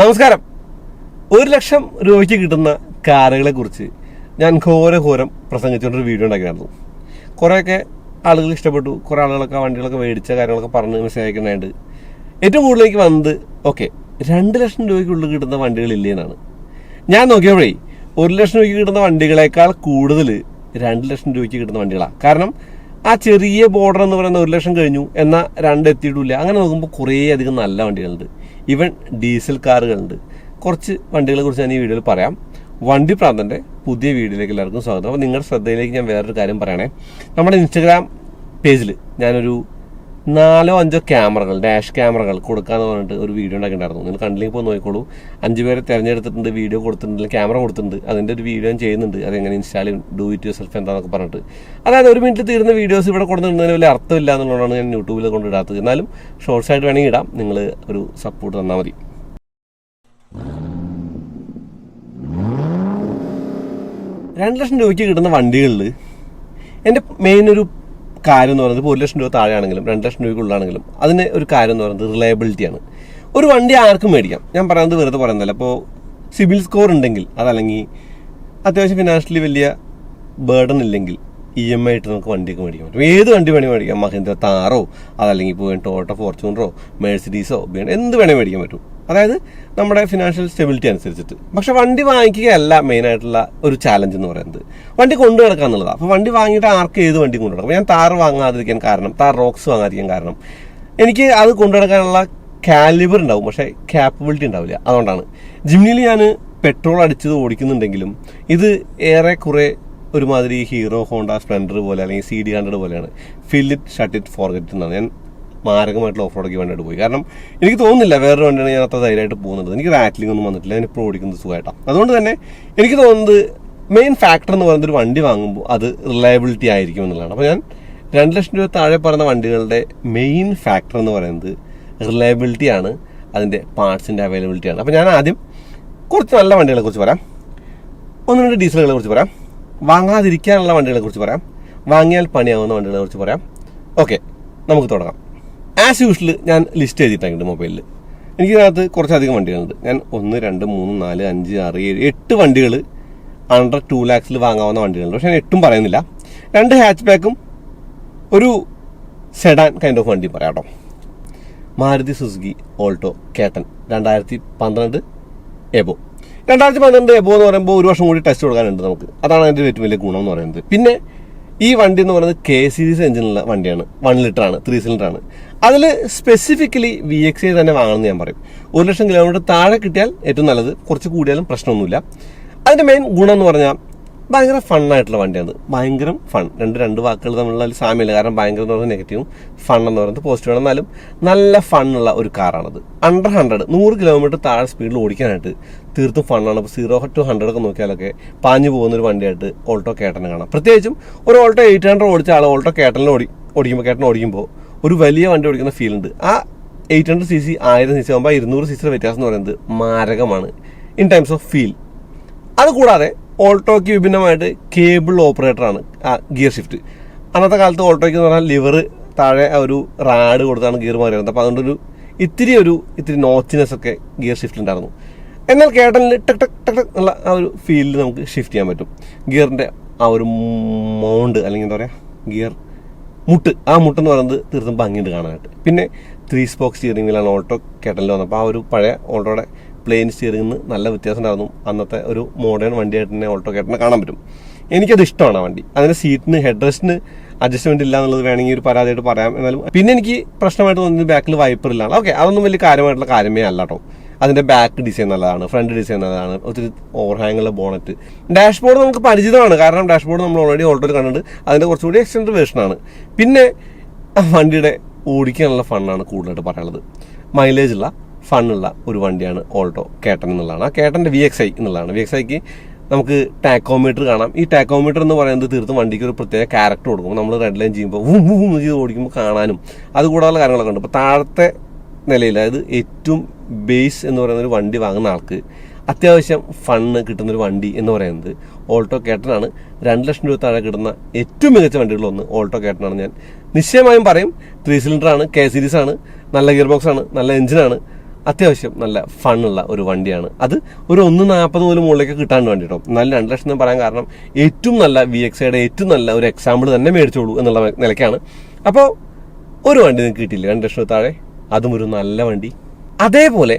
നമസ്കാരം. ഒരു ലക്ഷം രൂപയ്ക്ക് കിട്ടുന്ന കാറുകളെ കുറിച്ച് ഞാൻ ഘോര ഘോരം പ്രസംഗിച്ചുകൊണ്ടൊരു വീഡിയോ ഉണ്ടാക്കിയായിരുന്നു. കുറേയൊക്കെ ആളുകൾ ഇഷ്ടപ്പെട്ടു. കുറേ ആളുകളൊക്കെ വണ്ടികളൊക്കെ മേടിച്ച കാര്യങ്ങളൊക്കെ പറഞ്ഞ് മെസ്സേജ് ഏറ്റവും കൂടുതലേക്ക് വന്നത് ഓക്കെ രണ്ട് ലക്ഷം രൂപയ്ക്കുള്ളിൽ കിട്ടുന്ന വണ്ടികളില്ലേ എന്നാണ്. ഞാൻ നോക്കിയപ്പോഴേ ഒരു ലക്ഷം രൂപയ്ക്ക് കിട്ടുന്ന വണ്ടികളേക്കാൾ കൂടുതൽ രണ്ട് ലക്ഷം രൂപയ്ക്ക് കിട്ടുന്ന വണ്ടികളാണ് കാരണം ആ ചെറിയ ബോർഡർ എന്ന് പറയുന്ന ഒരു ലക്ഷം കഴിഞ്ഞു എന്നാൽ രണ്ട് എത്തിയിട്ടില്ല അങ്ങനെ നോക്കുമ്പോൾ കുറേ അധികം നല്ല വണ്ടികളുണ്ട്. Even diesel കാറുകളുണ്ട്. കുറച്ച് വണ്ടികളെ കുറിച്ച് ഞാൻ ഈ വീഡിയോയിൽ പറയാം. വണ്ടി പ്രാന്തന്റെ പുതിയ വീഡിയോയിലേക്ക് എല്ലാവർക്കും സ്വാഗതം. അപ്പോൾ നിങ്ങളുടെ ശ്രദ്ധയിലേക്ക് ഞാൻ വേറൊരു കാര്യം പറയണേ. നമ്മുടെ ഇൻസ്റ്റഗ്രാം പേജിൽ ഞാനൊരു നാലോ അഞ്ചോ ക്യാമറകൾ ഡാഷ് ക്യാമറകൾ കൊടുക്കാന്ന് പറഞ്ഞിട്ട് ഒരു വീഡിയോ ഉണ്ടാക്കിയിട്ടുണ്ടായിരുന്നു. നിങ്ങൾ കണ്ടില്ലെങ്കിൽ പോയി നോക്കിക്കോളൂ. അഞ്ച് പേരെ തിരഞ്ഞെടുത്തിട്ടുണ്ട് വീഡിയോ കൊടുത്തിട്ടുണ്ട് ക്യാമറ കൊടുത്തിട്ടുണ്ട്. അതിന്റെ ഒരു വീഡിയോ ഞാൻ ചെയ്യുന്നുണ്ട്. അതെങ്ങനെ install do it yourself എന്താണെന്നൊക്കെ പറഞ്ഞിട്ട്. അതായത് ഒരു മിനിറ്റ് തീരുന്ന വീഡിയോസ് ഇവിടെ കൊടുത്തിട്ടുണ്ടതിന് വലിയ അർത്ഥമില്ല എന്നുള്ളതാണ് ഞാൻ യൂട്യൂബിൽ കൊണ്ടിടാത്തത് എന്നാലും ഷോർട്സ് ആയിട്ട് വേണമെങ്കിൽ ഇടാം. നിങ്ങൾ ഒരു സപ്പോർട്ട് തന്നാൽ മതി. രണ്ട് ലക്ഷം രൂപയ്ക്ക് കിട്ടുന്ന വണ്ടികളിൽ എന്റെ മെയിൻ ഒരു കാര്യം എന്ന് പറയുന്നത് ഇപ്പോൾ ഒരു ലക്ഷം രൂപ താഴെയാണെങ്കിലും രണ്ട് ലക്ഷം രൂപയ്ക്കുള്ളാണെങ്കിലും അതിന് ഒരു കാര്യം എന്ന് പറയുന്നത് റിലയബിലിറ്റിയാണ് ഒരു വണ്ടി ആർക്കും മേടിക്കാം. ഞാൻ പറയുന്നത് വെറുതെ പറയുന്നതല്ല. അപ്പോൾ സിബിൽ സ്കോർ ഉണ്ടെങ്കിൽ അതല്ലെങ്കിൽ അത്യാവശ്യം ഫിനാൻഷ്യലി വലിയ ബേർഡൻ ഇല്ലെങ്കിൽ ഇ എം ഐ ആയിട്ട് നമുക്ക് വണ്ടിയൊക്കെ മേടിക്കാം പറ്റും. ഏത് വണ്ടി വേണമെങ്കിൽ മേടിക്കാം. മഹീന്ദ്ര താറോ അതല്ലെങ്കിൽ ഇപ്പോൾ ടോട്ട ഫോർച്യൂണറോ മേഴ്സിഡീസോ എന്ത് വേണമെങ്കിൽ മേടിക്കാൻ പറ്റും. അതായത് നമ്മുടെ ഫിനാൻഷ്യൽ സ്റ്റെബിലിറ്റി അനുസരിച്ചിട്ട്. പക്ഷെ വണ്ടി വാങ്ങിക്കുകയല്ല മെയിൻ ആയിട്ടുള്ള ഒരു ചാലഞ്ച് എന്ന് പറയുന്നത്. വണ്ടി കൊണ്ടു നടക്കുക എന്നുള്ളതാണ് അപ്പോൾ വണ്ടി വാങ്ങിയിട്ട് ആർക്ക് ഏത് വണ്ടി കൊണ്ടു നടക്കും? ഞാൻ താർ വാങ്ങാതിരിക്കാൻ കാരണം താർ റോക്സ് വാങ്ങാതിരിക്കാൻ കാരണം എനിക്ക് അത് കൊണ്ടു നടക്കാനുള്ള കാലിബർ ഉണ്ടാവും പക്ഷേ ക്യാപ്പബിലിറ്റി ഉണ്ടാവില്ല. അതുകൊണ്ടാണ്. ജിംനിയിൽ ഞാൻ പെട്രോൾ അടിച്ചത് ഓടിക്കുന്നുണ്ടെങ്കിലും ഇത് ഏറെ ഏറെക്കുറെ ഒരുമാതിരി ഹീറോ ഹോണ്ട സ്പ്ലെൻഡർ പോലെ അല്ലെങ്കിൽ സി ഡി ഹൺഡ്രഡ് പോലെയാണ്. Fill it shut it forget എന്നാണ്. ഞാൻ മാരകമായിട്ടുള്ള ഓഫ് റോഡൊക്കെ വേണ്ടിയിട്ട് പോയി. കാരണം എനിക്ക് തോന്നുന്നില്ല വേറൊരു വണ്ടിയാണ് ഞാൻ അത്ര ധൈര്യമായിട്ട് പോകുന്നത്. എനിക്ക് റാറ്റ്ലിംഗ് ഒന്നും വന്നിട്ടില്ല. ഞാൻ ഇപ്പോൾ ഓടിക്കുന്നത് സുഖമായിട്ടാണ് അതുകൊണ്ട് തന്നെ എനിക്ക് തോന്നുന്നത് മെയിൻ ഫാക്ടർ എന്ന് പറയുന്നത് ഒരു വണ്ടി വാങ്ങുമ്പോൾ അത് റിലയബിലിറ്റി ആയിരിക്കും എന്നുള്ളതാണ്. അപ്പോൾ ഞാൻ രണ്ട് ലക്ഷം രൂപ താഴെ പറയുന്ന വണ്ടികളുടെ മെയിൻ ഫാക്ടർ എന്ന് പറയുന്നത് റിലയബിലിറ്റി ആണ്. അതിന്റെ പാർട്സിന്റെ അവൈലബിലിറ്റി ആണ്. അപ്പോൾ ഞാൻ ആദ്യം കുറച്ച് നല്ല വണ്ടികളെ കുറിച്ച് പറയാം. ഒന്ന് രണ്ട് ഡീസലുകളെ കുറിച്ച് പറയാം. വാങ്ങാതിരിക്കാനുള്ള വണ്ടികളെ കുറിച്ച് പറയാം. വാങ്ങിയാൽ പണിയാവുന്ന വണ്ടികളെ കുറിച്ച് പറയാം. ഓക്കെ നമുക്ക് തുടങ്ങാം. ആസ് യൂഷ്വൽ ഞാൻ ലിസ്റ്റ് എഴുതിയിട്ടുണ്ട് മൊബൈലിൽ എനിക്കിതിനകത്ത് കുറച്ചധികം വണ്ടികളുണ്ട്. ഞാൻ ഒന്ന് രണ്ട് മൂന്ന് നാല് അഞ്ച് ആറ് ഏഴ് എട്ട് വണ്ടികൾ അണ്ടർ ടു ലാക്സിൽ വാങ്ങാവുന്ന വണ്ടികളുണ്ട്. പക്ഷെ ഞാൻ എട്ടും പറയുന്നില്ല. രണ്ട് ഹാച്ച് ബാക്കും ഒരു സെഡാൻ കൈൻഡ് ഓഫ് വണ്ടി പറയാം കേട്ടോ. മാരുതി സുസുക്കി ഓൾട്ടോ കേട്ടൻ. രണ്ടായിരത്തി പന്ത്രണ്ട് എബോ. രണ്ടായിരത്തി പന്ത്രണ്ട് എബോ എന്ന് പറയുമ്പോൾ ഒരു വർഷം കൂടി ടെസ്റ്റ് കൊടുക്കാനുണ്ട് നമുക്ക്. അതാണ് അതിന്റെ ഏറ്റവും വലിയ ഗുണം എന്ന് പറയുന്നത്. പിന്നെ ഈ വണ്ടി എന്ന് പറയുന്നത് കെ സീരീസ് എഞ്ചിനുള്ള വണ്ടിയാണ്. വൺ ലിറ്റർ ആണ് ത്രീ സിലിണ്ടർ ആണ്. അതിൽ സ്പെസിഫിക്കലി വി എക്സ് ഐ തന്നെ വാങ്ങണമെന്ന് ഞാൻ പറയും. ഒരു ലക്ഷം കിലോമീറ്റർ താഴെ കിട്ടിയാൽ ഏറ്റവും നല്ലത്. കുറച്ച് കൂടിയാലും പ്രശ്നമൊന്നുമില്ല. അതിന്റെ മെയിൻ ഗുണം എന്ന് പറഞ്ഞാൽ ഭയങ്കര ഫണ്ണായിട്ടുള്ള വണ്ടിയാണ്. ഭയങ്കര ഫൺ രണ്ട് രണ്ട് വാക്കുകൾ തമ്മിലുള്ള സാമ്യമില്ല. കാരണം ഭയങ്കര എന്ന് പറയുന്നത് നെഗറ്റീവും ഫൺ എന്ന് പറയുന്നത് പോസിറ്റീവ് എന്നാലും നല്ല ഫണ്ണുള്ള ഒരു കാറാണത് അണ്ടർ ഹൺഡ്രഡ് നൂറ് കിലോമീറ്റർ താഴെ സ്പീഡിൽ ഓടിക്കാനായിട്ട് തീർത്തും ഫണ്ണാണ് അപ്പോൾ സീറോ ടു ഹൺഡ്രഡ് ഒക്കെ നോക്കിയാലൊക്കെ പാഞ്ഞു പോകുന്ന ഒരു വണ്ടിയായിട്ട് ഓൾട്ടോ കേട്ടനെ കാണാം. പ്രത്യേകിച്ചും ഒരു ഓൾട്ടോ എയ്റ്റ് ഹൺഡ്രഡ് ഓടിച്ച ആൾ ഓൾട്ടോ കേട്ടനിൽ ഓടി ഓടിക്കുമ്പോൾ കേട്ടൻ ഓടിക്കുമ്പോൾ ഒരു വലിയ വണ്ടി ഓടിക്കുന്ന ഫീൽ ഉണ്ട്. ആ എയ്റ്റ് ഹൺഡ്രഡ് സി സി ആയിരം സി സി ആകുമ്പോൾ ഇരുന്നൂറ് സി സിയുടെ വ്യത്യാസം എന്ന് പറയുന്നത് മാരകമാണ്. ഇൻ ടൈംസ് ഓഫ് ഫീൽ അതുകൂടാതെ ഓൾട്ടോയ്ക്ക് വിഭിന്നമായിട്ട് കേബിൾ ഓപ്പറേറ്ററാണ് ആ ഗിയർ ഷിഫ്റ്റ് അന്നത്തെ കാലത്ത് ഓൾട്ടോയ്ക്ക് എന്ന് പറഞ്ഞാൽ ലിവർ താഴെ ഒരു റാഡ് കൊടുത്താണ് ഗിയർ മാറിയിരുന്നത്. അപ്പോൾ അതുകൊണ്ടൊരു ഇത്തിരി ഒരു ഇത്തിരി നോച്ചിനെസ് ഒക്കെ ഗിയർ ഷിഫ്റ്റ് ഉണ്ടായിരുന്നു എന്നാൽ കേട്ടനിൽ ടക് ടക് ടക് ടക് എന്നുള്ള ആ ഒരു ഫീലിൽ നമുക്ക് ഷിഫ്റ്റ് ചെയ്യാൻ പറ്റും. ഗിയറിന്റെ ആ ഒരു മൗണ്ട് അല്ലെങ്കിൽ എന്താ പറയുക ഗിയർ മുട്ട്. ആ മുട്ട് എന്ന് പറയുന്നത് തീർത്തും ഭംഗിയുണ്ട് കാണാനായിട്ട്. പിന്നെ ത്രീ സ്പോക്ക് സ്റ്റിയറിംഗ് വീലാണ് ഓൾട്ടോ കേട്ടനിൽ വന്നപ്പോൾ ആ ഒരു പഴയ ഓൾട്ടോയുടെ പ്ലെയിൻ സ്റ്റിയറിംഗിന് നല്ല വ്യത്യാസം ഉണ്ടായിരുന്നു. അന്നത്തെ ഒരു മോഡേൺ വണ്ടിയായിട്ട് തന്നെ ഓൾട്ടോ കേട്ടനെ കാണാൻ പറ്റും. എനിക്കത് ഇഷ്ടമാണ് ആ വണ്ടി. അതിന് സീറ്റിന് ഹെഡ് റെസ്റ്റിന് അഡ്ജസ്റ്റ്മെന്റ് ഇല്ല എന്നുള്ളത് വേണമെങ്കിൽ ഒരു പരാതിയായിട്ട് പറയാം. എന്നാലും പിന്നെ എനിക്ക് പ്രശ്നമായിട്ട് തോന്നുന്നത് ബാക്കിൽ വൈപ്പർ ഇല്ലാണ് ഓക്കെ അതൊന്നും വലിയ കാര്യമായിട്ടുള്ള കാര്യമേ അല്ല കേട്ടോ അതിന്റെ ബാക്ക് ഡിസൈൻ നല്ലതാണ് ഫ്രണ്ട് ഡിസൈൻ നല്ലതാണ് ഒത്തിരി ഓവർഹാങ്ങുള്ള ബോണറ്റ് ഡാഷ്ബോർഡ് നമുക്ക് പരിചിതമാണ് കാരണം ഡാഷ്ബോർഡ് നമ്മൾ ഓൾറെഡി ഓൾറെഡി കണ്ടിട്ടുണ്ട്. അതിന്റെ കുറച്ചുകൂടി എക്സ്റ്റൻഡ് വേർഷനാണ് പിന്നെ വണ്ടിയുടെ ഓടിക്കാനുള്ള ഫണ്ണാണ് കൂടുതലായിട്ട് പറയാനുള്ളത്. മൈലേജ് ഉള്ള ഫണ്ണുള്ള ഒരു വണ്ടിയാണ് ഓൾട്ടോ കേട്ടൻ എന്നുള്ളതാണ്. ആ കേട്ടന്റെ വി എക്സ് ഐ എന്നുള്ളതാണ്. വി എക്സ് ഐക്ക് നമുക്ക് ടാക്കോമീറ്റർ കാണാം. ഈ ടാക്കോമീറ്റർ എന്ന് പറയുന്നത് തീർത്തും വണ്ടിക്ക് ഒരു പ്രത്യേക ക്യാരക്ടർ കൊടുക്കും. നമ്മൾ റെഡ് ലൈൻ ചെയ്യുമ്പോൾ ചെയ്ത് ഓടിക്കുമ്പോൾ കാണാനും അതുകൂടാതെ കാര്യങ്ങളൊക്കെ ഉണ്ട്. അപ്പോൾ താഴത്തെ നിലയിൽ അതായത് ഏറ്റവും ബേസ് എന്ന് പറയുന്ന ഒരു വണ്ടി വാങ്ങുന്ന ആൾക്ക് അത്യാവശ്യം ഫണ്ണ് കിട്ടുന്ന ഒരു വണ്ടി എന്ന് പറയുന്നത് ഓൾട്ടോ കേട്ടനാണ് രണ്ട് ലക്ഷം രൂപ താഴെ കിട്ടുന്ന ഏറ്റവും മികച്ച വണ്ടികളൊന്ന് ഓൾട്ടോ കേട്ടനാണ് ഞാൻ. നിശ്ചയമായും പറയും ത്രീ സിലിണ്ടറാണ് കെ സീരീസ് ആണ് നല്ല ഗിയർ ബോക്സ് ആണ് നല്ല എഞ്ചിനാണ് അത്യാവശ്യം നല്ല ഫണ്ണുള്ള ഒരു വണ്ടിയാണ്. അത് ഒരു ഒന്ന് നാൽപ്പത് പോലും മുകളിലേക്ക് കിട്ടാണ്ട് വണ്ടി കേട്ടോ. നല്ല രണ്ട് ലക്ഷം എന്ന് പറയാൻ കാരണം ഏറ്റവും നല്ല വി എക്സയുടെ ഏറ്റവും നല്ല ഒരു എക്സാമ്പിൾ തന്നെ മേടിച്ചോളൂ എന്നുള്ള നിലയ്ക്കാണ്. അപ്പോൾ ഒരു വണ്ടി നിങ്ങൾക്ക് കിട്ടിയില്ല രണ്ട് ലക്ഷം താഴെ അതും ഒരു നല്ല വണ്ടി. അതേപോലെ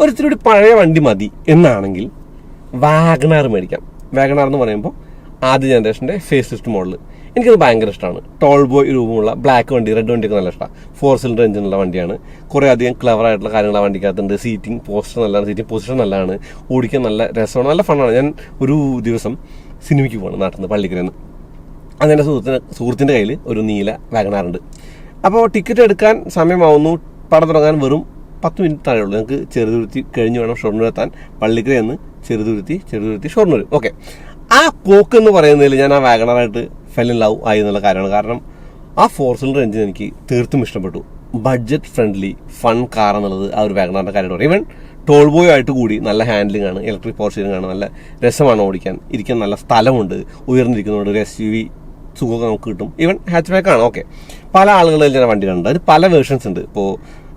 ഒരിത്തിരി ഒരു പഴയ വണ്ടി മതി എന്നാണെങ്കിൽ വാഗണാർ മേടിക്കാം. വാഗണാർ എന്ന് പറയുമ്പോൾ ആദ്യ ജനറേഷന്റെ ഫേസ് ലിസ്റ്റ് മോഡൽ എനിക്കത് ഭയങ്കര ഇഷ്ടമാണ് ടോൾ ബോയ് രൂപമുള്ള ബ്ലാക്ക് വണ്ടി റെഡ് വണ്ടിയൊക്കെ നല്ല ഇഷ്ടമാണ് ഫോർ സിലിണ്ടർ എഞ്ചിനുള്ള വണ്ടിയാണ്. കുറേ അധികം ക്ലവർ ആയിട്ടുള്ള കാര്യങ്ങൾ ആ വണ്ടിക്കകത്തുണ്ട്. സീറ്റിംഗ് പോസ്റ്റർ നല്ലതാണ്. സീറ്റിംഗ് പൊസിഷൻ നല്ലതാണ്. ഓടിക്കാൻ നല്ല രസമാണ്. നല്ല ഫണ്ണാണ് ഞാൻ ഒരു ദിവസം സിനിമയ്ക്ക് പോകണം നാട്ടിൽ നിന്ന് പള്ളിക്കരന്ന്. അതെന്റെ സുഹൃത്തിന് സുഹൃത്തിന്റെ കയ്യിൽ ഒരു നീല വാഗണാറുണ്ട്. അപ്പോൾ ടിക്കറ്റ് എടുക്കാൻ സമയമാവുന്നു. പടം തുടങ്ങാൻ വെറും പത്ത് മിനിറ്റ് താഴെ ഉള്ളൂ. ഞങ്ങൾക്ക് ചെറുതുരുത്തി കഴിഞ്ഞ് വേണം ഷൊർണൂർ എത്താൻ. പള്ളിക്കര എന്ന് ചെറുതുരുത്തി ചെറുതുരുത്തി ഷൊർണൂർ ഓക്കെ. ആ പോക്ക് എന്ന് പറയുന്നതിൽ ഞാൻ ആ വാഗണറായിട്ട് ഫെൽ ഇൻ ലവ് ആയി എന്നുള്ള കാര്യമാണ്. കാരണം ആ ഫോർ സിലിണ്ടർ എഞ്ചിൻ എനിക്ക് തീർത്തും ഇഷ്ടപ്പെട്ടു. ബഡ്ജറ്റ് ഫ്രണ്ട്ലി ഫൺ കാർ എന്നുള്ളത് ആ ഒരു വാഗണറിന്റെ കാര്യമാണ് ഈവൻ ടോൾ ബോയ് ആയിട്ട് കൂടി നല്ല ഹാൻഡ്ലിംഗ് ആണ് ഇലക്ട്രിക് സ്റ്റിയറിംഗ് ആണ് നല്ല രസമാണ് ഓടിക്കാൻ. ഇരിക്കാൻ നല്ല സ്ഥലമുണ്ട് ഉയർന്നിരിക്കുന്നതുകൊണ്ട് ഒരു എസ് യു വി സുഖമൊക്കെ നമുക്ക് കിട്ടും. ഈവൻ ഹാച്ച് ബാക്ക് ആണ്. ഓക്കെ പല ആളുകളിൽ ഞാൻ വണ്ടി കണ്ടിട്ടുണ്ട് അതിൽ പല വേർഷൻസ് ഉണ്ട്. ഇപ്പോൾ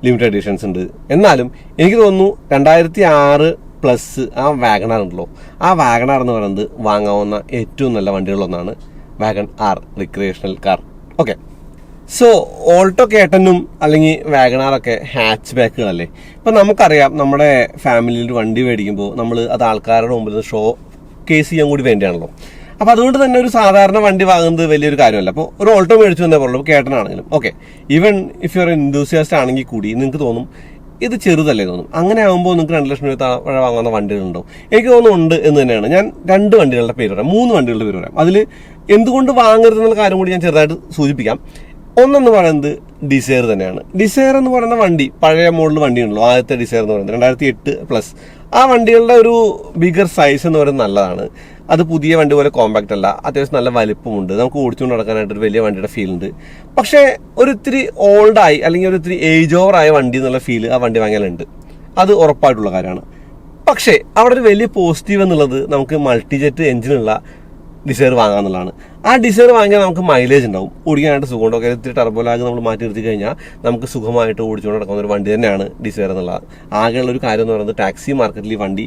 ലിമിറ്റഡ് എഡിഷൻസ് ഉണ്ട്. എന്നാലും എനിക്ക് തോന്നുന്നു രണ്ടായിരത്തി ആറ് പ്ലസ് ആ വാഗണാർ ഉണ്ടല്ലോ. ആ വാഗണാർ എന്ന് പറയുന്നത് വാങ്ങാവുന്ന ഏറ്റവും നല്ല വണ്ടികളൊന്നാണ് Wagon R recreational car okay so Alto കേട്ടനും അല്ലെങ്കിൽ വാഗണാറൊക്കെ ഹാച്ച് ബാക്കുകളല്ലേ ഇപ്പം നമുക്കറിയാം നമ്മുടെ ഫാമിലിയിൽ വണ്ടി മേടിക്കുമ്പോൾ നമ്മൾ അത് ആൾക്കാരുടെ മുമ്പിൽ ഷോ കേസ് ചെയ്യാൻ കൂടി വേണ്ടിയാണല്ലോ. അപ്പോൾ അതുകൊണ്ട് തന്നെ ഒരു സാധാരണ വണ്ടി വാങ്ങുന്നത് വലിയൊരു കാര്യമല്ല. അപ്പോൾ ഒരു ഓൾട്ടോ മേടിച്ചു എന്നേ പറയുള്ളൂ കേട്ടനാണെങ്കിലും. Okay. Even if you are enthusiast ആണെങ്കിൽ കൂടി നിങ്ങൾക്ക് തോന്നും ഇത് ചെറുതല്ലേ തോന്നും. അങ്ങനെ ആകുമ്പോൾ നിങ്ങൾക്ക് രണ്ട് ലക്ഷം രൂപ താഴെ വാങ്ങുന്ന വണ്ടികളുണ്ടോ എനിക്ക് തോന്നുന്നു ഉണ്ട് എന്ന് തന്നെയാണ്. ഞാൻ രണ്ട് വണ്ടികളുടെ പേര് പറയാം. മൂന്ന് വണ്ടികളുടെ പേര് പറയാം. അതിൽ എന്തുകൊണ്ട് വാങ്ങരുത് എന്നുള്ള കാര്യം കൂടി ഞാൻ ചെറുതായിട്ട് സൂചിപ്പിക്കാം. ഒന്നെന്ന് പറയുന്നത് ഡിസയർ തന്നെയാണ്. ഡിസയർ എന്ന് പറയുന്ന വണ്ടി പഴയ മോഡൽ വണ്ടിയുണ്ടല്ലോ. ആദ്യത്തെ ഡിസയർ എന്ന് പറയുന്നത്. രണ്ടായിരത്തി എട്ട് പ്ലസ് ആ വണ്ടികളുടെ ഒരു ബിഗർ സൈസ് എന്ന് പറയുന്നത് നല്ലതാണ്. അത് പുതിയ വണ്ടി പോലെ കോമ്പാക്റ്റ് അല്ല. അത്യാവശ്യം നല്ല വലിപ്പമുണ്ട്. നമുക്ക് ഓടിച്ചുകൊണ്ട് നടക്കാനായിട്ട് ഒരു വലിയ വണ്ടിയുടെ ഫീൽ ഉണ്ട്. പക്ഷേ ഒരു ഇത്തിരി ഓൾഡായി അല്ലെങ്കിൽ ഒരു ഇത്തിരി ഏജ് ആയ വണ്ടി എന്നുള്ള ഫീൽ ആ വണ്ടി വാങ്ങാനുണ്ട് അത് ഉറപ്പായിട്ടുള്ള കാര്യമാണ്. പക്ഷേ അവിടെ ഒരു വലിയ പോസിറ്റീവ് എന്നുള്ളത് നമുക്ക് മൾട്ടിജെറ്റ് എഞ്ചിനുള്ള ഡിസൈർ വാങ്ങാന്നുള്ളതാണ് ആ ഡിസൈർ വാങ്ങിയാൽ നമുക്ക് മൈലേജ് ഉണ്ടാവും. ഓടിക്കാനായിട്ട് സുഖമുണ്ട്. ഇത്തിരി ടർബോലാഗ് നമ്മൾ മാറ്റി നിർത്തി കഴിഞ്ഞാൽ നമുക്ക് സുഖമായിട്ട് ഓടിച്ചുകൊണ്ട് നടക്കുന്ന ഒരു വണ്ടി തന്നെയാണ് ഡിസൈർ എന്നുള്ളത് ആകെയുള്ള ഒരു കാര്യം എന്ന് പറയുന്നത് ടാക്സി മാർക്കറ്റിൽ ഈ വണ്ടി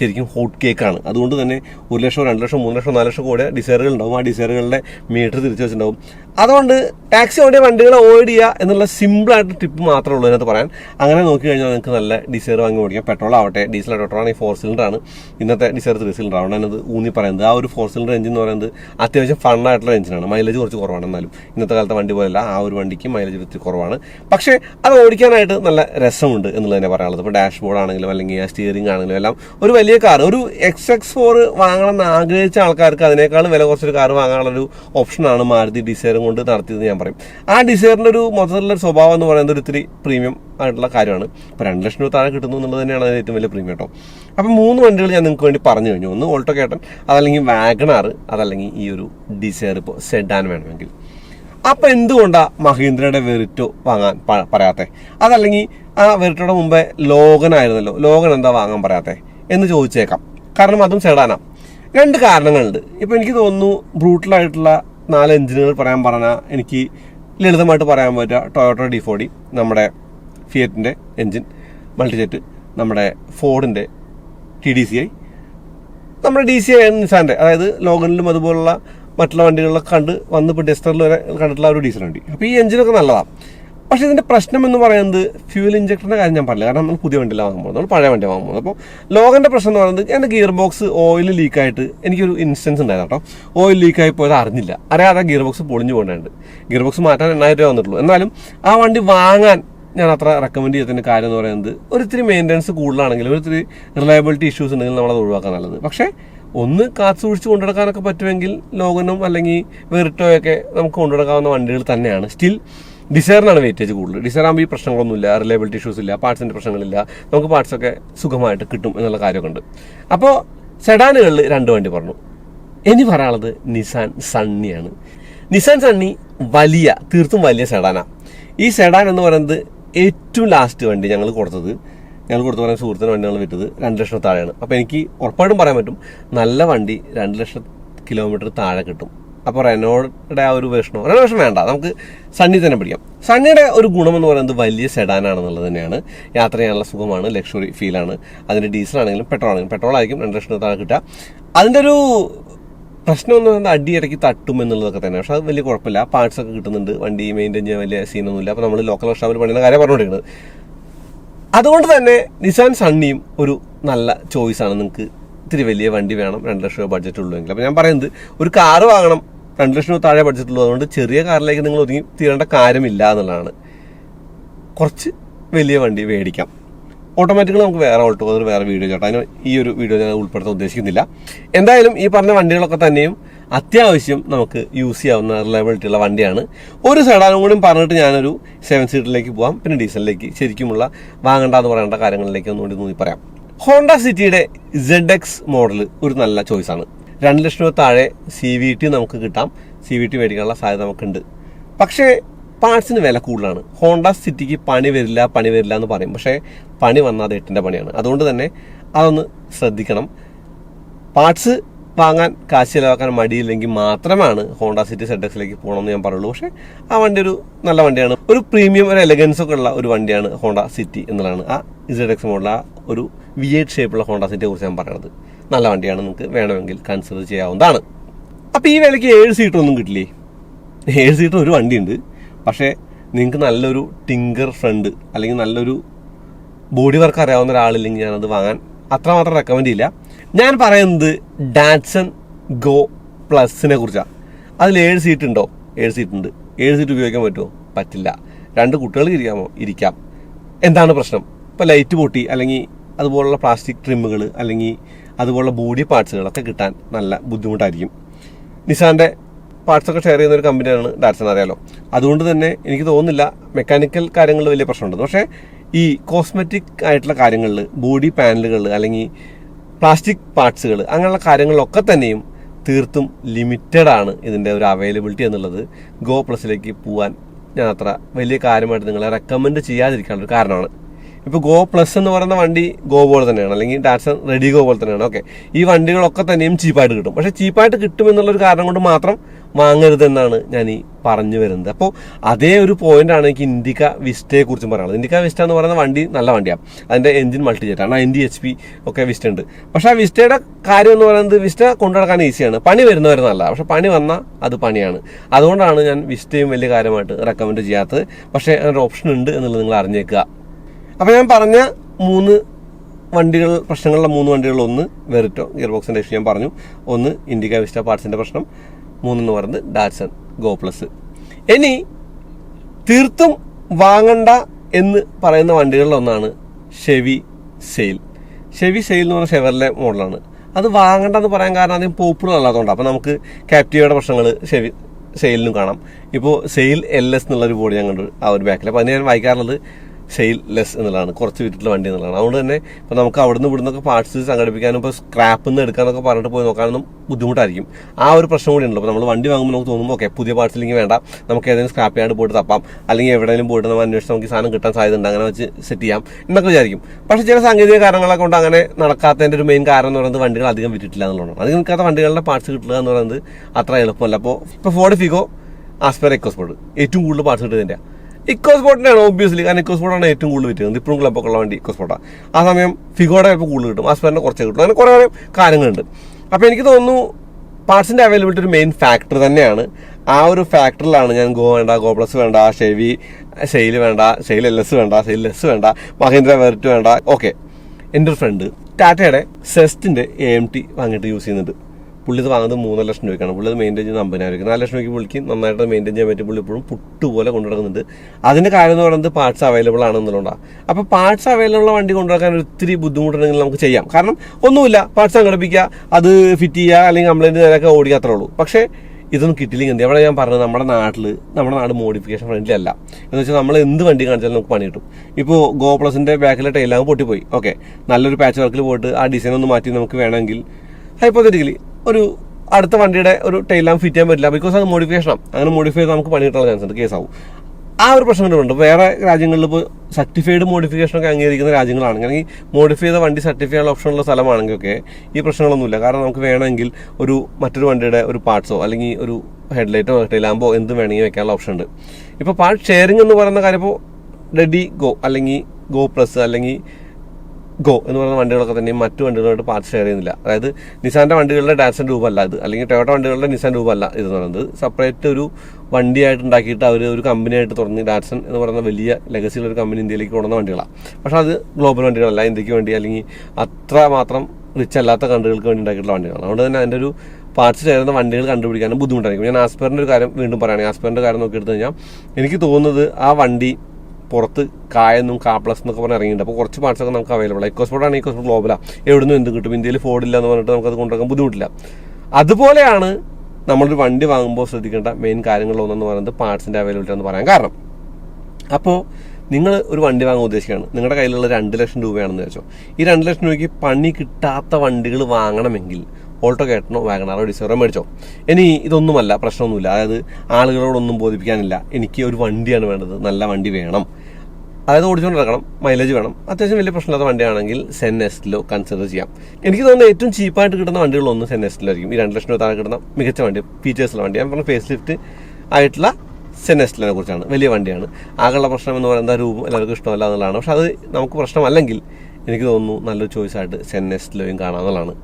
ശരിക്കും ഹോട്ട് കേക്കാണ് അതുകൊണ്ട് തന്നെ ഒരു ലക്ഷം രണ്ട് ലക്ഷം മൂന്ന് ലക്ഷം നാല് ലക്ഷം കൂടെ ഡിസൈറുകൾ ഉണ്ടാവും. ആ ഡിസൈറുകളുടെ മീറ്റർ തിരിച്ചു വെച്ചിട്ടുണ്ടാവും. അതുകൊണ്ട് ടാക്സി ഓടിയ വണ്ടികളെ അവോയ്ഡ് ചെയ്യുക എന്നുള്ള സിമ്പിളായിട്ട് ടിപ്പ് മാത്രമേ ഉള്ളൂ അതിനകത്ത് പറയാൻ. അങ്ങനെ നോക്കി കഴിഞ്ഞാൽ നിങ്ങൾക്ക് നല്ല ഡിസൈർ വാങ്ങി ഓടിക്കാം പെട്രോൾ ആവട്ടെ ഡീസൽ പെട്രോൾ ആണെങ്കിൽ ഫോർ സിലിണ്ടർ ആണ്. ഇന്നത്തെ ഡിസൈർ ത്രീ സിലിണ്ടർ ആണ്. അതിനത് ഊന്നി പറയുന്നത്. ആ ഒരു ഫോർ സിലിണ്ടർ എഞ്ചിൻ എന്ന് പറയുന്നത് അത്യാവശ്യം ഫണ്ണായിട്ടുള്ള എഞ്ചിനാണ് മൈലേജ് കുറച്ച് കുറവാണ് എന്നാലും. ഇന്നത്തെ കാലത്തെ വണ്ടി പോലെയല്ല. ആ ഒരു വണ്ടിക്ക് മൈലേജ് ഇത്തിരി കുറവാണ്. പക്ഷേ അത് ഓടിക്കാനായിട്ട് നല്ല രസമുണ്ട് എന്നുള്ളത് തന്നെ പറയാനുള്ളത്. ഇപ്പോൾ ഡാഷ്ബോർഡ് ആണെങ്കിലും അല്ലെങ്കിൽ ആ സ്റ്റിയറിംഗ് ആണെങ്കിലും എല്ലാം ഒരു വലിയ കാർ ഒരു എക്സ് എക്സ് ഫോർ വാങ്ങണം എന്ന് ആഗ്രഹിച്ച ആൾക്കാർക്ക് അതിനേക്കാൾ വില കുറച്ചൊരു കാർ വാങ്ങാനുള്ള ഒരു ഓപ്ഷനാണ് മാരുതി ഡിസൈറും കൊണ്ട് നടത്തിയത് ഞാൻ പറയും. ആ ഡിസൈറിന്റെ ഒരു മൊത്തത്തിലുള്ള സ്വഭാവം എന്ന് പറയുന്നത് ഒരു ഇത്തിരി പ്രീമിയം ആയിട്ടുള്ള കാര്യമാണ്. ഇപ്പോൾ രണ്ട് ലക്ഷം രൂപ താഴെ കിട്ടുന്നു എന്നുള്ളത് തന്നെയാണ് അതിന് ഏറ്റവും വലിയ പ്രീമിയം കേട്ടോ. അപ്പം മൂന്ന് വണ്ടികൾ ഞാൻ നിങ്ങൾക്ക് വേണ്ടി പറഞ്ഞു കഴിഞ്ഞു. ഒന്ന് ഓൾട്ടോ കേട്ടൻ അതല്ലെങ്കിൽ വാഗണാർ അതല്ലെങ്കിൽ ഈ ഒരു ഡിസൈർ ഇപ്പോൾ സെഡാൻ വേണമെങ്കിൽ. അപ്പം എന്തുകൊണ്ടാണ് മഹീന്ദ്രയുടെ വെറിറ്റോ വാങ്ങാൻ പറയാത്തത് പറയാത്തെ? അതല്ലെങ്കിൽ ആ വെറിറ്റോയുടെ മുമ്പേ ലോകനായിരുന്നല്ലോ ലോകൻ എന്താ വാങ്ങാൻ പറയാത്തെ? എന്ന് ചോദിച്ചേക്കാം. കാരണം അതും സെഡാനാ രണ്ട് കാരണങ്ങളുണ്ട്. ഇപ്പോൾ എനിക്ക് തോന്നുന്നു ബ്രൂട്ടലായിട്ടുള്ള നാല് എഞ്ചിനുകൾ പറയാൻ പറഞ്ഞാൽ എനിക്ക് ലളിതമായിട്ട് പറയാൻ പറ്റുക ടൊയോട്ടോ ഡി ഫോർഡി നമ്മുടെ ഫിയറ്റിന്റെ എഞ്ചിൻ മൾട്ടിജെറ്റ് നമ്മുടെ ഫോർഡിന്റെ ടി ഡി സി ഐ നമ്മുടെ ഡി സി ഐ നിസാന്റെ അതായത് ലോഗനിലും അതുപോലുള്ള മറ്റുള്ള വണ്ടികളിലൊക്കെ കണ്ട് വന്ന് ഇപ്പോൾ ഡെസ്റ്ററിൽ വരെ കണ്ടിട്ടുള്ള ഒരു ഡീസൽ വണ്ടി. അപ്പോൾ ഈ എഞ്ചിനൊക്കെ നല്ലതാണ് പക്ഷേ ഇതിന്റെ പ്രശ്നം എന്ന് പറയുന്നത് ഫ്യൂൽ ഇഞ്ചക്ടറിന്റെ കാര്യം ഞാൻ പറഞ്ഞില്ല. കാരണം നമ്മൾ പുതിയ വണ്ടിയിലാണ് വാങ്ങുമ്പോൾ നമ്മൾ പഴയ വണ്ടി വാങ്ങുമ്പോൾ അപ്പോൾ ലോകന്റെ പ്രശ്നം എന്ന് പറയുന്നത് എന്റെ ഗിയർ ബോക്സ് ഓയിൽ ലീക്കായിട്ട് എനിക്കൊരു ഇൻസ്റ്റൻസ് ഉണ്ടായിരുന്നു കേട്ടോ. ഓയിൽ ലീക്കായി പോയത് അറിഞ്ഞില്ല. അറിയാതെ ഗിയർ ബോക്സ് പൊളിഞ്ഞു പോകേണ്ടത് ഗിയർ ബോക്സ് മാറ്റാൻ എണ്ണായിരം രൂപ വന്നിട്ടുള്ളൂ. എന്നാലും ആ വണ്ടി വാങ്ങാൻ ഞാൻ അത്ര റെക്കമെൻഡ് ചെയ്തതിന്റെ കാര്യം എന്ന് പറയുന്നത് ഒരു ഇത്തിരി മെയിന്റനൻസ് കൂടുതലാണെങ്കിലും ഒരു ഇത്തിരി റിലയബിലിറ്റി ഇഷ്യൂസ് ഉണ്ടെങ്കിൽ നമ്മളത് ഒഴിവാക്കാൻ നല്ലത്. പക്ഷേ ഒന്ന് കാത്തു സൂക്ഷിച്ച് കൊണ്ടുനടക്കാനൊക്കെ പറ്റുമെങ്കിൽ ലോകനും അല്ലെങ്കിൽ വെറിട്ടോയൊക്കെ നമുക്ക് കൊണ്ടുനടക്കാവുന്ന വണ്ടികൾ തന്നെയാണ്. സ്റ്റിൽ ഡിസൈറിനാണ് വെയിറ്റേജ് കൂടുതൽ. ഡിസൈർ ആകുമ്പോൾ ഈ പ്രശ്നങ്ങളൊന്നുമില്ല റിലയബിലിറ്റി ഇഷ്യൂസ് ഇല്ല പാർട്സിന്റെ പ്രശ്നങ്ങളില്ല. നമുക്ക് പാർട്സൊക്കെ സുഖമായിട്ട് കിട്ടും എന്നുള്ള കാര്യമൊക്കെ ഉണ്ട് അപ്പോൾ സെഡാനുകളിൽ രണ്ട് വണ്ടി പറഞ്ഞു. ഇനി പറയാനുള്ളത് നിസാൻ സണ്ണിയാണ് നിസാൻ സണ്ണി വലിയ തീർത്തും വലിയ സെഡാനാ ഈ സെഡാൻ എന്ന് പറയുന്നത് ഏറ്റവും ലാസ്റ്റ് വണ്ടി ഞങ്ങൾ കൊടുത്തത്. ഞങ്ങൾ കൊടുത്തു പറയാൻ സുഹൃത്തിന് വണ്ടി ഞങ്ങൾ വിറ്റത് രണ്ട് ലക്ഷം താഴെയാണ്. അപ്പോൾ എനിക്ക് ഉറപ്പായിട്ടും പറയാൻ പറ്റും നല്ല വണ്ടി രണ്ട് ലക്ഷം കിലോമീറ്റർ താഴെ കിട്ടും. അപ്പോൾ റെനോയുടെ ആ ഒരു വേഷനോ റെനോ വേഷം വേണ്ട നമുക്ക് സണ്ണി തന്നെ പിടിക്കാം. സണ്ണിയുടെ ഒരു ഗുണം എന്ന് പറയുന്നത് വലിയ സെഡാനാണെന്നുള്ളത് തന്നെയാണ്. യാത്ര ചെയ്യാനുള്ള സുഖമാണ് ലക്ഷറി ഫീലാണ് അതിന്റെ ഡീസൽ ആണെങ്കിലും പെട്രോൾ ആണെങ്കിലും. പെട്രോൾ ആയിരിക്കും രണ്ട് ലക്ഷം താഴെ കിട്ടുക. അതിന്റെ ഒരു പ്രശ്നം എന്ന് പറയുന്നത് അടി ഇടയ്ക്ക് തട്ടും എന്നുള്ളതൊക്കെ തന്നെ പക്ഷെ അത് വലിയ കുഴപ്പമില്ല. പാർട്സ് ഒക്കെ കിട്ടുന്നുണ്ട്. വണ്ടി മെയിന്റെയിൻ ചെയ്യാൻ വലിയ സീനൊന്നുമില്ല അപ്പോൾ നമ്മൾ ലോക്കൽ വർഷാപ്പിൽ പണിയുന്ന കാര്യം പറഞ്ഞുകൊണ്ടിരിക്കുന്നത്. അതുകൊണ്ട് തന്നെ നിസാൻ സണ്ണിയും ഒരു നല്ല ചോയ്സാണ് നിങ്ങൾക്ക് ഇത്തിരി വലിയ വണ്ടി വേണം. രണ്ട് ലക്ഷം രൂപ ബഡ്ജറ്റ് ഉള്ളൂ എങ്കിൽ. അപ്പോൾ ഞാൻ പറയുന്നത് ഒരു കാറ് വാങ്ങണം. രണ്ട് ലക്ഷം താഴെ ബഡ്ജറ്റുള്ളൂ അതുകൊണ്ട് ചെറിയ കാറിലേക്ക് നിങ്ങൾ ഒതുങ്ങി തീരേണ്ട കാര്യമില്ല എന്നുള്ളതാണ്. കുറച്ച് വലിയ വണ്ടി മേടിക്കാം. ഓട്ടോമാറ്റിക്കലി നമുക്ക് വേറെ ഓൾട്ടോ അതൊരു വേറെ വീഡിയോ ചേട്ടാ അതിന് ഈ ഒരു വീഡിയോ ഞാൻ ഉൾപ്പെടുത്താൻ ഉദ്ദേശിക്കുന്നില്ല. എന്തായാലും ഈ പറഞ്ഞ വണ്ടികളൊക്കെ തന്നെയും അത്യാവശ്യം നമുക്ക് യൂസ് ചെയ്യാവുന്ന റിലയബിലിറ്റി ഉള്ള വണ്ടിയാണ്. ഒരു സെഡാനും കൂടി പറഞ്ഞിട്ട് ഞാനൊരു സെവൻ സീറ്ററിലേക്ക് പോകാം പിന്നെ ഡീസലിലേക്ക് ശരിക്കുമുള്ള വാങ്ങണ്ട എന്ന് പറയേണ്ട കാര്യങ്ങളിലേക്ക് ഒന്നുകൂടി നോക്കി പറയാം. ഹോണ്ട സിറ്റിയുടെ സെഡ് എക്സ് മോഡൽ ഒരു നല്ല ചോയ്സാണ് രണ്ട് ലക്ഷം രൂപ താഴെ സി വി ടി നമുക്ക് കിട്ടാം. സി വി ടി മേടിക്കാനുള്ള സാധ്യത നമുക്കുണ്ട്. പക്ഷേ പാർട്സിന് വില കൂടുതലാണ്. ഹോണ്ട സിറ്റിക്ക് പണി വരില്ല പണി വരില്ല എന്ന് പറയും. പക്ഷേ പണി വന്നാൽ അത് എട്ടിന്റെ പണിയാണ്. അതുകൊണ്ട് തന്നെ അതൊന്ന് ശ്രദ്ധിക്കണം. പാർട്സ് വാങ്ങാൻ കാശ് ചിലവാക്കാൻ മടിയില്ലെങ്കിൽ മാത്രമാണ് ഹോണ്ട സിറ്റി സെഡക്സിലേക്ക് പോകണമെന്ന് ഞാൻ പറയുള്ളൂ. പക്ഷേ ആ വണ്ടി ഒരു നല്ല വണ്ടിയാണ്. ഒരു പ്രീമിയം ഒരു എലഗൻസ് ഒക്കെ ഉള്ള ഒരു വണ്ടിയാണ് ഹോണ്ട സിറ്റി എന്നുള്ളതാണ്. ആ ഇസഡ് എക്സ് മോഡൽ ആ ഒരു വി എയ്റ്റ് ഷേപ്പുള്ള ഹോണ്ട സിറ്റിയെ കുറിച്ച് ഞാൻ പറയുന്നത് നല്ല വണ്ടിയാണ് നിങ്ങൾക്ക് വേണമെങ്കിൽ കൺസിഡർ ചെയ്യാവുന്നതാണ്. അപ്പോൾ ഈ വിലയ്ക്ക് ഏഴ് സീറ്ററൊന്നും കിട്ടില്ലേ? ഏഴ് സീറ്റർ ഒരു വണ്ടിയുണ്ട്. പക്ഷേ നിങ്ങൾക്ക് നല്ലൊരു ടിങ്കർ ഫ്രണ്ട് അല്ലെങ്കിൽ നല്ലൊരു ബോഡി വർക്ക് അറിയാവുന്ന ഒരാളില്ലെങ്കിൽ ഞാനത് വാങ്ങാൻ അത്രമാത്രം റെക്കമെൻഡ് ചെയ്യില്ല. ഞാൻ പറയുന്നത് ഡാറ്റ്സൺ ഗോ പ്ലസിനെ കുറിച്ചാണ് അതിൽ ഏഴ് സീറ്റ് ഉണ്ടോ? ഏഴ് സീറ്റ് ഉണ്ട്. ഏഴ് സീറ്റ് ഉപയോഗിക്കാൻ പറ്റുമോ? പറ്റില്ല. രണ്ട് കുട്ടികൾക്ക് ഇരിക്കാമോ? ഇരിക്കാം. എന്താണ് പ്രശ്നം? ഇപ്പോൾ ലൈറ്റ് പൊട്ടി അല്ലെങ്കിൽ അതുപോലുള്ള പ്ലാസ്റ്റിക് ട്രിമ്മുകൾ അല്ലെങ്കിൽ അതുപോലുള്ള ബോഡി പാർട്സുകളൊക്കെ കിട്ടാൻ നല്ല ബുദ്ധിമുട്ടായിരിക്കും. നിസാന്റെ പാർട്സൊക്കെ ഷെയർ ചെയ്യുന്ന ഒരു കമ്പനിയാണ് ഡാറ്റ്സൺ അറിയാലോ. അതുകൊണ്ട് തന്നെ എനിക്ക് തോന്നുന്നില്ല മെക്കാനിക്കൽ കാര്യങ്ങളിൽ വലിയ പ്രശ്നമുണ്ട്. പക്ഷേ ഈ കോസ്മെറ്റിക് ആയിട്ടുള്ള കാര്യങ്ങളിൽ ബോഡി പാനലുകൾ അല്ലെങ്കിൽ പ്ലാസ്റ്റിക് പാർട്സുകൾ അങ്ങനെയുള്ള കാര്യങ്ങളിലൊക്കെ തന്നെയും തീർത്തും ലിമിറ്റഡ് ആണ് ഇതിന്റെ ഒരു അവൈലബിലിറ്റി എന്നുള്ളത്. ഗോ പ്ലസിലേക്ക് പോകാൻ ഞാൻ അത്ര വലിയ കാര്യമായിട്ട് നിങ്ങളെ റെക്കമെൻഡ് ചെയ്യാതിരിക്കാനുള്ള ഒരു കാരണമാണ്. ഇപ്പോൾ ഗോ പ്ലസ് എന്ന് പറയുന്ന വണ്ടി ഗോ പോലെ തന്നെയാണ് അല്ലെങ്കിൽ ഡാറ്റ്സൺ റെഡി ഗോ പോലെ തന്നെയാണ്. ഓക്കെ ഈ വണ്ടികളൊക്കെ തന്നെയും ചീപ്പായിട്ട് കിട്ടും. പക്ഷേ ചീപ്പായിട്ട് കിട്ടും എന്നുള്ളൊരു കാരണം കൊണ്ട് മാത്രം വാങ്ങരുതെന്നാണ് ഞാൻ ഈ പറഞ്ഞു വരുന്നത്. അപ്പോൾ അതേ ഒരു പോയിന്റാണ് എനിക്ക് ഇൻഡിക്ക വിസ്റ്റയെ കുറിച്ചും പറയാനുള്ളത്. ഇൻഡിക്ക വിസ്റ്റ എന്ന് പറയുന്ന വണ്ടി നല്ല വണ്ടിയാണ് അതിന്റെ എഞ്ചിൻ മൾട്ടി ജെറ്റ് ആണ് നയന്റി എച്ച് പി ഒക്കെ വിസ്റ്റ ഉണ്ട്. പക്ഷേ ആ വിസ്റ്റയുടെ കാര്യം എന്ന് പറയുന്നത് വിസ്റ്റ കൊണ്ടുനടക്കാൻ ഈസിയാണ് പണി വരുന്നവർ നല്ല. പക്ഷെ പണി വന്നാൽ അത് പണിയാണ്. അതുകൊണ്ടാണ് ഞാൻ വിസ്റ്റയും വലിയ കാര്യമായിട്ട് റെക്കമെൻഡ് ചെയ്യാത്തത്. പക്ഷേ അതിന്റെ ഓപ്ഷൻ ഉണ്ട് എന്നുള്ളത് നിങ്ങൾ അറിഞ്ഞേക്കുക. അപ്പോൾ ഞാൻ പറഞ്ഞ മൂന്ന് വണ്ടികൾ പ്രശ്നങ്ങളുള്ള മൂന്ന് വണ്ടികൾ ഒന്ന് വെറിറ്റോ ഗിയർ ബോക്സിന്റെ ഇഷ്യൂ ഞാൻ പറഞ്ഞു. ഒന്ന് ഇൻഡിക്ക വിസ്റ്റ പാർട്സിന്റെ പ്രശ്നം മൂന്നെന്ന് പറയുന്നത് ഡാറ്റ്സൺ ഗോ പ്ലസ് ഇനി തീർത്തും വാങ്ങണ്ട എന്ന് പറയുന്ന വണ്ടികളിലൊന്നാണ് ഷെവി സെയിൽ ഷെവി സെയിൽ എന്ന് പറഞ്ഞ ഷെവറിലെ മോഡലാണ് അത് വാങ്ങണ്ട എന്ന് പറയാൻ കാരണം അധികം പോപ്പുലർ അല്ലാത്തതുകൊണ്ട് അപ്പോൾ നമുക്ക് ക്യാപ്റ്റീവയുടെ പ്രശ്നങ്ങൾ ഷെവി സെയിലിനും കാണാം. ഇപ്പോൾ സെയിൽ എൽ എസ് എന്നുള്ളൊരു ബോഡി ഞാൻ കണ്ടു ആ ഒരു ബാക്കിൽ അപ്പോൾ അതിന് ഞാൻ വായിക്കാറുള്ളത് സെയിൽ ലെസ് എന്നുള്ളതാണ് കുറച്ച് വീട്ടിലുള്ള വണ്ടി എന്നുള്ളതാണ്. അതുകൊണ്ട് തന്നെ ഇപ്പോൾ നമുക്ക് അവിടുന്ന് ഇവിടുന്നൊക്കെ പാർട്സ് സംഘടിപ്പിക്കാനും ഇപ്പോൾ സ്ക്രാപ്പ് നിന്ന് എടുക്കാനൊക്കെ പറഞ്ഞിട്ട് പോയി നോക്കാനൊന്നും ബുദ്ധിമുട്ടായിരിക്കും. ആ ഒരു പ്രശ്നം കൂടി ഉണ്ടല്ലോ അപ്പോൾ നമ്മൾ വണ്ടി വാങ്ങുമ്പോൾ നമുക്ക് തോന്നുമ്പോൾ ഓക്കെ പുതിയ പാർട്സ് ഇല്ലെങ്കിൽ വേണ്ട. നമുക്ക് ഏതെങ്കിലും സ്ക്രാപ്പ് യാർഡ് പോയിട്ട് തപ്പാം. അല്ലെങ്കിൽ എവിടെയെങ്കിലും പോയിട്ട് നമ്മൾ അന്വേഷിച്ച് നമുക്ക് സാധനം കിട്ടാൻ സാധ്യതയുണ്ട്. അങ്ങനെ വെച്ച് സെറ്റ് ചെയ്യാം. എന്നൊക്കെ വിചാരിക്കും. പക്ഷേ ചില സാങ്കേതിക കാരണങ്ങളെ കൊണ്ട് അങ്ങനെ നടക്കാത്തതിന്റെ ഒരു മെയിൻ കാരണം എന്ന് പറയുന്നത് വണ്ടികൾ അധികം വിറ്റിട്ടില്ല എന്നുള്ളതാണ്. അധികം നിൽക്കാത്ത വണ്ടികളുടെ പാർട്സ് കിട്ടുക എന്ന് പറയുന്നത് അത്ര എളുപ്പമല്ല. അപ്പോൾ ഇപ്പോൾ ഫോർഡ് ഫിഗോ ആസ്പെർ എക്കോസ്പോർട്ട് ഏറ്റവും കൂടുതൽ പാർട്സ് ഇക്കോസ്പോർട്ടിനാണ് ഓബിയസ്ലി കാരണം ഇക്കോസ്പോർട്ടാണ് ഏറ്റവും കൂടുതൽ വിറ്റുന്നത് ഇപ്പോഴും ക്ലബ്ബൊക്കെ ഉള്ള വണ്ടി ഇക്കോസ്പോർട്ടാണ് ആ. സമയം ഫിഗോടെ ചിലപ്പോൾ കൂടുതൽ കിട്ടും. ആസ്പെറിന്റെ കുറച്ചേ കിട്ടും. അങ്ങനെ കുറേ കാര്യങ്ങളുണ്ട്. അപ്പോൾ എനിക്ക് തോന്നുന്നു പാർട്സിന്റെ അവൈലബിലിറ്റി ഒരു മെയിൻ ഫാക്ടർ തന്നെയാണ്. ആ ഒരു ഫാക്ടറിലാണ് ഞാൻ ഗോ വേണ്ട ഗോ പ്ലസ് വേണ്ട ഷെവി ഷെയിൽ വേണ്ട ഷെയിൽ എൽ എസ് വേണ്ട ഷെയിൽ എസ് വേണ്ട മഹീന്ദ്ര വെർട്ട് വേണ്ട ഓക്കെ എന്റെ ഒരു ഫ്രണ്ട് ടാറ്റയുടെ സെസ്റ്റിന്റെ എ എം ടി വാങ്ങിയിട്ട് യൂസ് ചെയ്യുന്നുണ്ട്. പുള്ളി ഇത് വാങ്ങുന്നത് മൂന്നര ലക്ഷം രൂപയ്ക്കാണ്. പുള്ളി അത് മെയിന്റെയിൻ ചെയ്യുന്നത് അമ്പതിനായിരം നാല് ലക്ഷം രൂപയ്ക്ക് പുള്ളിക്ക് നന്നായിട്ട് മെയിന്റെയിൻ ചെയ്യാൻ പറ്റും പുള്ളി ഇപ്പോഴും പുട്ടുപോലെ കൊണ്ടുനടക്കുന്നുണ്ട് അതിന്റെ കാര്യം എന്ന് പറയുന്നത് പാർട്സ് അവൈലബിൾ ആണെന്നുള്ളതാണ് അപ്പോൾ പാർട്സ് അവൈലബിൾ ഉള്ള വണ്ടി കൊണ്ടുനടക്കാൻ ഒത്തിരി ബുദ്ധിമുട്ടുണ്ടെങ്കിൽ നമുക്ക് ചെയ്യാം. കാരണം ഒന്നുമില്ല. പാർട്സ് സംഘടിപ്പിക്കുക അത് ഫിറ്റ് ചെയ്യുക അല്ലെങ്കിൽ കംപ്ലൈന്റ് നേരൊക്കെ ഓടിക്കുക അത്രേ ഉള്ളൂ. പക്ഷേ ഇതൊന്നും കിട്ടിയില്ലെങ്കിൽ എന്ത് എവിടെ ഞാൻ പറഞ്ഞത് നമ്മുടെ നാട്ടിൽ നമ്മുടെ നാട് മോഡിഫിക്കേഷൻ ഫ്രണ്ട്ലി അല്ല. എന്ന് വെച്ചാൽ നമ്മൾ എന്ത് വണ്ടി കാണിച്ചാലും നമുക്ക് പണി കിട്ടും. ഇപ്പോൾ ഗോ പ്ലസിന്റെ ബാക്കിലെ ടൈലാകും പൊട്ടിപ്പോയി. ഓക്കെ നല്ലൊരു പാച്ച് വർക്കിൽ പോയിട്ട് ആ ഡിസൈൻ ഒന്ന് മാറ്റി നമുക്ക് വേണമെങ്കിൽ ഹൈപ്പോത്തറ്റിക്കലി ഒരു അടുത്ത വണ്ടിയുടെ ഒരു ടൈലാം ഫിറ്റ് ചെയ്യാൻ പറ്റില്ല. ബിക്കോസ് അത് മോഡിഫിക്കേഷനാണ് അങ്ങനെ മോഡിഫൈ ചെയ്ത് നമുക്ക് പണി കിട്ടാനുള്ള ചാൻസ് ഉണ്ട്. കേസ് ആവും. ആ ഒരു പ്രശ്നം ഉണ്ട്. വേറെ രാജ്യങ്ങളിൽ ഇപ്പോൾ സർട്ടിഫൈഡ് മോഡിഫിക്കേഷൻ ഒക്കെ അംഗീകരിക്കുന്ന രാജ്യങ്ങളാണെങ്കിൽ അല്ലെങ്കിൽ മോഡിഫൈ ചെയ്ത വണ്ടി സർട്ടിഫൈ ചെയ്യാനുള്ള ഓപ്ഷനുള്ള സ്ഥലമാണെങ്കിൽ ഒക്കെ ഈ പ്രശ്നങ്ങളൊന്നുമില്ല. കാരണം നമുക്ക് വേണമെങ്കിൽ ഒരു മറ്റൊരു വണ്ടിയുടെ ഒരു പാർട്സോ അല്ലെങ്കിൽ ഒരു ഹെഡ്ലൈറ്റോ ലാമ്പോ എന്ത് വേണമെങ്കിൽ വെക്കാനുള്ള ഓപ്ഷൻ ഉണ്ട്. ഇപ്പോൾ പാർട്ട് ഷെയറിംഗ് എന്ന് പറയുന്ന കാര്യം ഇപ്പോൾ റെഡി ഗോ അല്ലെങ്കിൽ ഗോ പ്ലസ് അല്ലെങ്കിൽ ഗോ എന്ന് പറയുന്ന വണ്ടികളൊക്കെ തന്നെയും മറ്റു വണ്ടികളുമായിട്ട് പാർട്ട് ഷെയർ ചെയ്യുന്നില്ല. അതായത് നിസാന്റെ വണ്ടികളുടെ ഡാൻസൺ രൂപമല്ല ഇത്. അല്ലെങ്കിൽ ടൊയോട്ട വണ്ടികളുടെ നിസാൻ രൂപമല്ല ഇത് എന്ന് പറയുന്നത്. സെപ്പറേറ്റ് ഒരു വണ്ടിയായിട്ട് ഉണ്ടാക്കിയിട്ട് അവർ ഒരു കമ്പനിയായിട്ട് തുടങ്ങി ഡാറ്റ്സൺ എന്ന് പറയുന്ന വലിയ ലെഗസിയുള്ള ഒരു കമ്പനി ഇന്ത്യയിലേക്ക് കൊണ്ടുവന്ന വണ്ടികളാണ്. പക്ഷേ അത് ഗ്ലോബൽ വണ്ടികളല്ല. ഇന്ത്യയ്ക്ക് വേണ്ടി അല്ലെങ്കിൽ അത്ര മാത്രം റിച്ച് അല്ലാത്ത കൺട്രികൾക്ക് വേണ്ടി ഉണ്ടാക്കിയിട്ടുള്ള വണ്ടികളാണ്. അതുകൊണ്ട് തന്നെ അതിന്റെ ഒരു പാർട്സ് ചേരുന്ന വണ്ടികൾ കണ്ടുപിടിക്കാനും ബുദ്ധിമുട്ടായിരിക്കും. ഞാൻ ആസ്പെറിന്റെ ഒരു കാര്യം വീണ്ടും പറയുകയാണെങ്കിൽ ആസ്പെറിന്റെ കാര്യം നോക്കി കഴിഞ്ഞാൽ എനിക്ക് തോന്നുന്നത് ആ വണ്ടി പുറത്ത് കായെന്നും കാ പ്ലസ് എന്നൊക്കെ പറഞ്ഞ് ഇറങ്ങിയിട്ടുണ്ട്. അപ്പോൾ കുറച്ച് പാർട്സ് ഒക്കെ നമുക്ക് അവൈലബിൾ ആണ് ഇക്കോസ്പോർട്ട് ഗ്ലോബലാണ് എവിടെ നിന്നും എന്ത് കിട്ടും? ഇന്ത്യയിൽ ഫോർഡില്ല എന്ന് പറഞ്ഞിട്ട് നമുക്കത് കൊണ്ടുവരാൻ ബുദ്ധിമുട്ടില്ല. അതുപോലെയാണ് നമ്മളൊരു വണ്ടി വാങ്ങുമ്പോൾ ശ്രദ്ധിക്കേണ്ട മെയിൻ കാര്യങ്ങളൊന്നെന്ന് പറയുന്നത് പാർട്സിന്റെ അവൈലബിലിറ്റി എന്ന് പറയാൻ കാരണം. അപ്പോൾ നിങ്ങൾ ഒരു വണ്ടി വാങ്ങാൻ ഉദ്ദേശിക്കുകയാണ്. നിങ്ങളുടെ കയ്യിലുള്ള രണ്ട് ലക്ഷം രൂപയാണെന്ന് വെച്ചോ ഈ രണ്ട് ലക്ഷം രൂപയ്ക്ക് പണി കിട്ടാത്ത വണ്ടികൾ വാങ്ങണമെങ്കിൽ ഓൾട്ടോ കേട്ടണോ? വാഗണാറോ ഡിസൈറോ മേടിച്ചോ. ഇനി ഇതൊന്നുമല്ല പ്രശ്നമൊന്നുമില്ല. അതായത് ആളുകളോടൊന്നും ബോധിപ്പിക്കാനില്ല. എനിക്ക് ഒരു വണ്ടിയാണ് വേണ്ടത്. നല്ല വണ്ടി വേണം. അതായത് ഓടിച്ചുകൊണ്ട് നടക്കണം. മൈലേജ് വേണം. അത്യാവശ്യം വലിയ പ്രശ്നമില്ലാത്ത വണ്ടിയാണെങ്കിൽ സെൻ എസ്റ്റിലോ കൺസിഡർ ചെയ്യാം. എനിക്ക് തോന്നുന്നത് ഏറ്റവും ചീപ്പായിട്ട് കിട്ടുന്ന വണ്ടികളൊന്നും സെൻ എസ്റ്റിലായിരിക്കും ഈ രണ്ട് ലക്ഷം രൂപ താഴെ കിട്ടുന്ന മികച്ച വണ്ടി ഫീച്ചേഴ്സുള്ള വണ്ടി. ഞാൻ പറഞ്ഞ ഫേസ് ലിഫ്റ്റ് ആയിട്ടുള്ള സെൻ എസ്റ്റിലിനെ കുറിച്ചാണ്. വലിയ വണ്ടിയാണ്. ആകെയുള്ള പ്രശ്നം എന്ന് പറയുന്നത് രൂപം എല്ലാവർക്കും ഇഷ്ടമല്ല എന്നുള്ളതാണ്. പക്ഷെ അത് നമുക്ക് പ്രശ്നമല്ലെങ്കിൽ എനിക്ക് തോന്നുന്നു നല്ലൊരു ചോയ്സ് ആയിട്ട് സെന്നസ്റ്റിലും കാണാമെന്നുള്ളതാണ്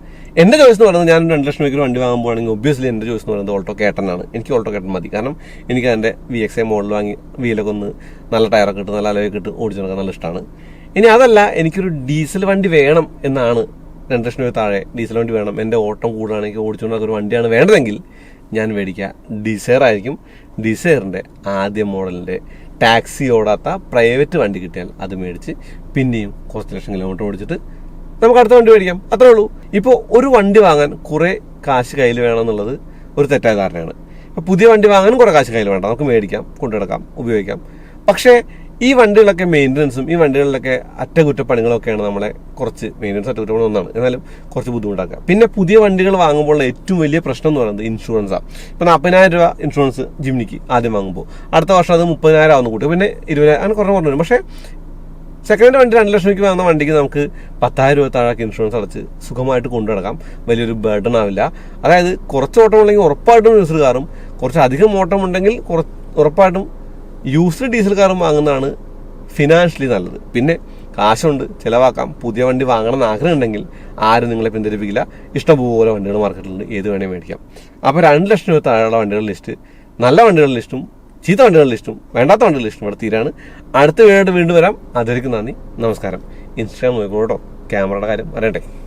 എന്റെ ചോയ്സ് എന്ന് പറയുന്നത് ഞാൻ രണ്ട് ലക്ഷം രൂപയ്ക്ക് വണ്ടി വാങ്ങാൻ പോകുകയാണെങ്കിൽ ഒബ്വിയസ്ലി എന്റെ ചോയ്സ് എന്ന് പറയുന്നത് ഓൾട്ടോ കേട്ടനാണ് എനിക്ക് ഓൾട്ടോ കേട്ടൻ മതി. കാരണം എനിക്ക് അതിന്റെ വി എക്സ് ഐ മോഡൽ വാങ്ങി വീലൊക്കെ ഒന്ന് നല്ല ടയറൊക്കെ ഇട്ട് നല്ല അലവൊക്കെ ഇട്ട് ഓടിച്ചു നടക്കാൻ നല്ല ഇഷ്ടമാണ്. ഇനി അതല്ല എനിക്കൊരു ഡീസൽ വണ്ടി വേണം എന്നാണ് രണ്ട് ലക്ഷം രൂപ താഴെ ഡീസൽ വണ്ടി വേണം. എന്റെ ഓട്ടം കൂടുകയാണെങ്കിൽ ഓടിച്ചു ഒരു വണ്ടിയാണ് വേണ്ടതെങ്കിൽ ഞാൻ മേടിക്കുക. ഡിസയർ ആയിരിക്കും. ഡിസയറിന്റെ ആദ്യ മോഡലിന്റെ ടാക്സി ഓടാത്ത പ്രൈവറ്റ് വണ്ടി കിട്ടിയാൽ അത് മേടിച്ച് പിന്നെയും കുറച്ച് ലക്ഷം കിലോമീറ്റർ ഓടിച്ചിട്ട് നമുക്ക് അടുത്ത വണ്ടി മേടിക്കാം. അത്രേ ഉള്ളൂ. ഇപ്പോൾ ഒരു വണ്ടി വാങ്ങാൻ കുറേ കാശ് കയ്യിൽ വേണമെന്നുള്ളത് ഒരു തെറ്റായ ധാരണയാണ്. പുതിയ വണ്ടി വാങ്ങാനും കുറേ കാശ് കയ്യിൽ വേണ്ട നമുക്ക് മേടിക്കാം കൊണ്ടുനടക്കാം ഉപയോഗിക്കാം. പക്ഷേ ഈ വണ്ടികളൊക്കെ മെയിന്റനൻസും ഈ വണ്ടികളിലൊക്കെ അറ്റകുറ്റപ്പണികളൊക്കെയാണ് നമ്മളെ കുറച്ച് മെയിന്റനൻസ് അറ്റകുറ്റപ്പണി ഒന്നാണ്. എന്നാലും കുറച്ച് ബുദ്ധിമുട്ടാക്കുക പിന്നെ പുതിയ വണ്ടികൾ വാങ്ങുമ്പോൾ ഏറ്റവും വലിയ പ്രശ്നം എന്ന് പറയുന്നത് ഇൻഷുറൻസാണ് ഇപ്പോൾ നാൽപ്പതിനായിരം രൂപ ഇൻഷുറൻസ് ജിംനിക്ക് ആദ്യം വാങ്ങുമ്പോൾ. അടുത്ത വർഷം അത് മുപ്പതിനായിരം ആവുന്ന കൂട്ടി. പിന്നെ ഇരുപതിനായിരം അങ്ങനെ കുറഞ്ഞു കുറഞ്ഞു പക്ഷേ സെക്കൻഡ് ഹാൻഡ് വണ്ടി രണ്ട് ലക്ഷം രൂപയ്ക്ക് വാങ്ങുന്ന വണ്ടിക്ക് നമുക്ക് പത്തായിരം രൂപ താഴേക്ക് ഇൻഷുറൻസ് അടച്ച് സുഖമായിട്ട് കൊണ്ടു നടക്കാം വലിയൊരു ബർഡൻ ആവില്ല. അതായത് കുറച്ച് ഓട്ടം ഉണ്ടെങ്കിൽ ഉറപ്പായിട്ടും യൂസ് കാറും കുറച്ച് അധികം ഓട്ടം ഉണ്ടെങ്കിൽ കുറ- ഉറപ്പായിട്ടും യൂസ്ഡ് ഡീസൽ കാറും വാങ്ങുന്നതാണ് ഫിനാൻഷ്യലി നല്ലത്. പിന്നെ കാശുണ്ട് ചിലവാക്കാം. പുതിയ വണ്ടി വാങ്ങണം എന്ന് ആഗ്രഹം ഉണ്ടെങ്കിൽ ആരും നിങ്ങളെ പിന്തിരിപ്പിക്കില്ല. ഇഷ്ടംപോലെ വണ്ടികൾ മാർക്കറ്റിലുണ്ട്. ഏത് വേണേൽ മേടിക്കാം. അപ്പോൾ രണ്ട് ലക്ഷം രൂപ താഴെയുള്ള വണ്ടികളുടെ ലിസ്റ്റ് നല്ല വണ്ടികളുടെ ലിസ്റ്റും ചീത്ത വണ്ടികളുടെ ലിസ്റ്റും വേണ്ടാത്ത വണ്ടികളുടെ ലിസ്റ്റും ഇവിടെ തീരാണ്. അടുത്ത വീഡിയോ വീണ്ടും വരാം. അതിലേക്ക് നന്ദി. നമസ്കാരം. ഇൻസ്റ്റാഗ്രാം നോക്കിക്കോട്ടോ ക്യാമറയുടെ കാര്യം അറിയട്ടെ.